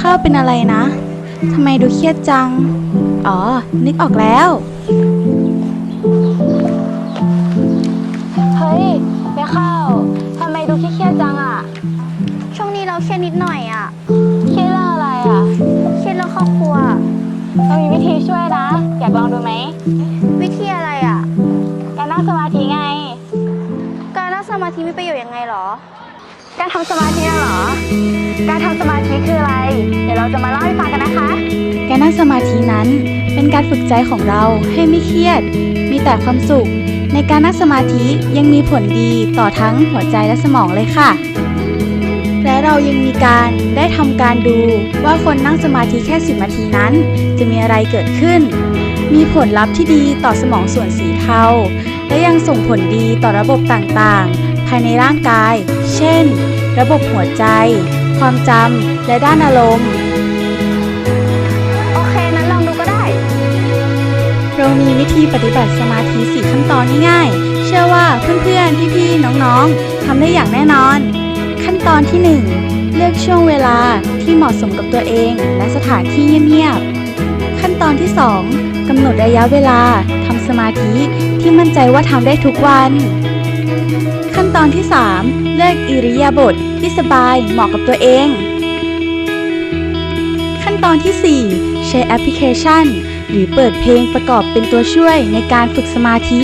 ข้าวเป็นอะไรนะทำไมดูเครียดจัง อ๋อ นึกออกแล้ว เฮ้ยแม่ข้าวทำไมดูเครียดๆจังอะ ช่วงนี้เราเครียดนิดหน่อยอะเครียดเรื่องอะไรอะ เครียดเรื่องครอบครัว เรามีวิธีช่วยนะ อยากลองดูไหม วิธีอะไรอะการนั่งสมาธิไง การนั่งสมาธิมีประโยชน์ยังไงหรอ การทำสมาธิน่ะเหรอ การทำสมาธิคืออะไร เดี๋ยวเราจะมาเล่าให้ฟังกันนะคะ การนั่งสมาธินั้น เป็นการฝึกใจของเราให้ไม่เครียด มีแต่ความสุข ในการนั่งสมาธิยังมีผลดีต่อทั้งหัวใจและสมองเลยค่ะและเรายังมีการได้ทำการดูว่าคนนั่งสมาธิแค่ 10 นาทีนั้น จะมีอะไรเกิดขึ้น มีผลลัพธ์ที่ดีต่อสมองส่วนสีเทา และยังส่งผลดีต่อระบบต่างๆ ภายในร่างกาย เช่น ระบบหัวใจ ความจำ และด้านอารมณ์ โอเคนั้นลองดูก็ได้ เรามีวิธีปฏิบัติสมาธิ4ขั้นตอนง่ายๆ เชื่อว่าเพื่อนๆ พี่ๆ น้องๆ ทำได้อย่างแน่นอน ขั้นตอนที่ 1 เลือกช่วงเวลาที่เหมาะสมกับตัวเองและสถานที่เงียบๆ ขั้นตอนที่ 2กำหนดระยะเวลาทำสมาธิที่มั่นใจว่าทำได้ทุกวันขั้น ตอนที่ 3 เลือกอิริยาบถทที่สบายเหมาะกับตัวเอง ขั้นตอนที่ 4 ใช้แอปพลิเคชัน หรือเปิดเพลงประกอบเป็นตัวช่วยในการฝึกสมาธิ